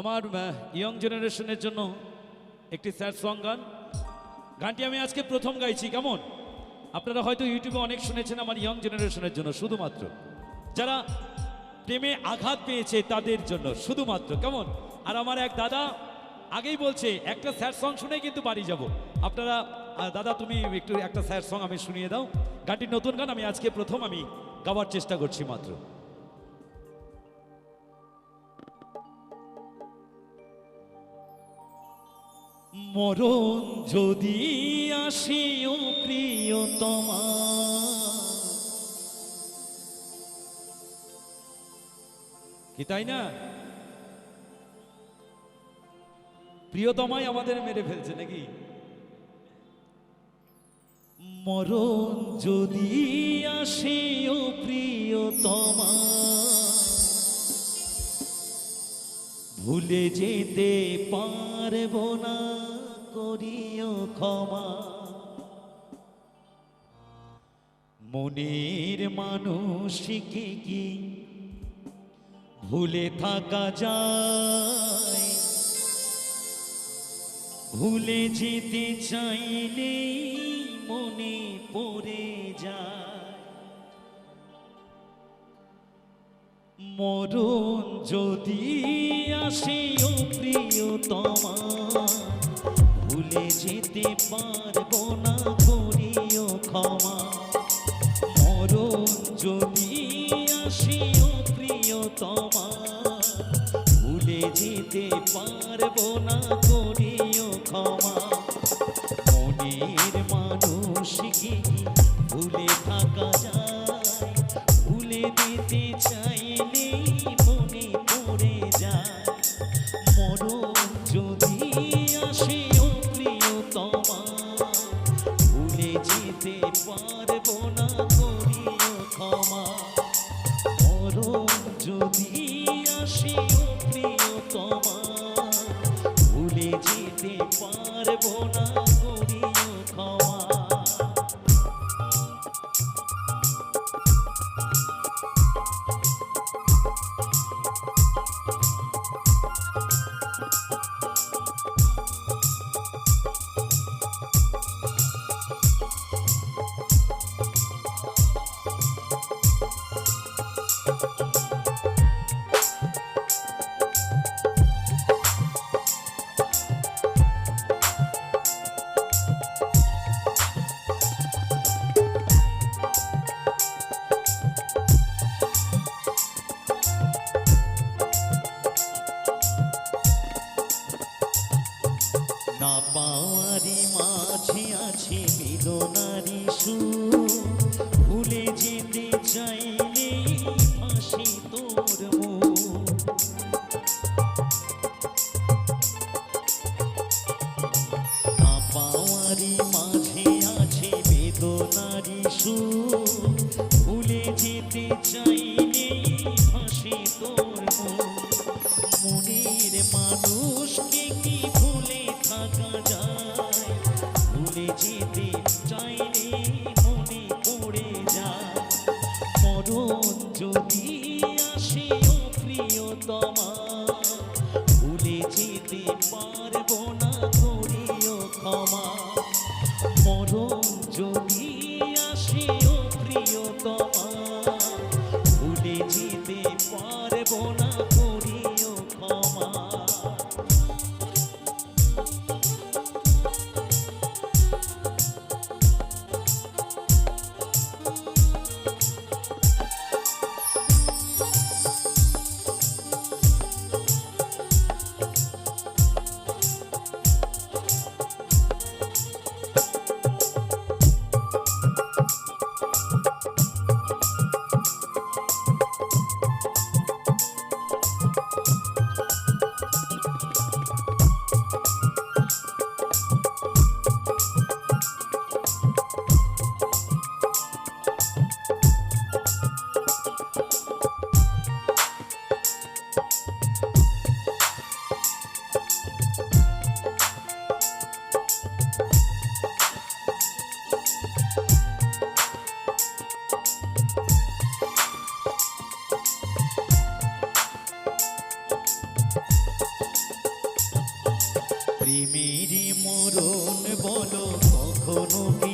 আমার ইয়ং জেনারেশনের জন্য একটি স্যাড সং গান। গানটি আমি আজকে প্রথম গাইছি, কেমন? আপনারা হয়তো ইউটিউবে অনেক শুনেছেন আমার ইয়ং জেনারেশনের জন্য, শুধুমাত্র। যারা প্রেমে আঘাত পেয়েছে তাদের জন্য, শুধুমাত্র, কেমন? আর আমার এক দাদা আগেই বলছে, একটা স্যাড সং শুনেই কিন্তু বাড়ি যাব। আপনারা দাদা, তুমি একটু একটা স্যাড সং আমি শুনিয়ে দাও। গানটি নতুন গান আমি আজকে প্রথম আমি গাওয়ার চেষ্টা করছি মাত্র। মরণ যদি আসিও প্রিয়তমা। কি তাই না? প্রিয়তমাই আমাদের মেরে ফেলছে নাকি? মরণ যদি আসিও প্রিয়তমা। ভুলে যেতে পারব না। করিও ক্ষমা। মনের মানুষকে কি? ভুলে থাকা যায়। ভুলে যেতে চাইলে মনে পড়ে যায়। মরণ যদি আসে ও প্রিয়তমা ভুলে যেতে পারব না, করিও ক্ষমা। মরণ যদি আসে ও প্রিয়তমা, ভুলে যেতে পারব না, করিও ক্ষমা। মনের মানুষকে ভুলে থাকা যায়, ভুলে দিতে চাইলে ক্ষমা না পাওয়ারি মাঝে আছে মিলনারি সু ভুলে যেতে চাইলে মাসি তোর মনে যদি আসে চরণ বলো কখনো কি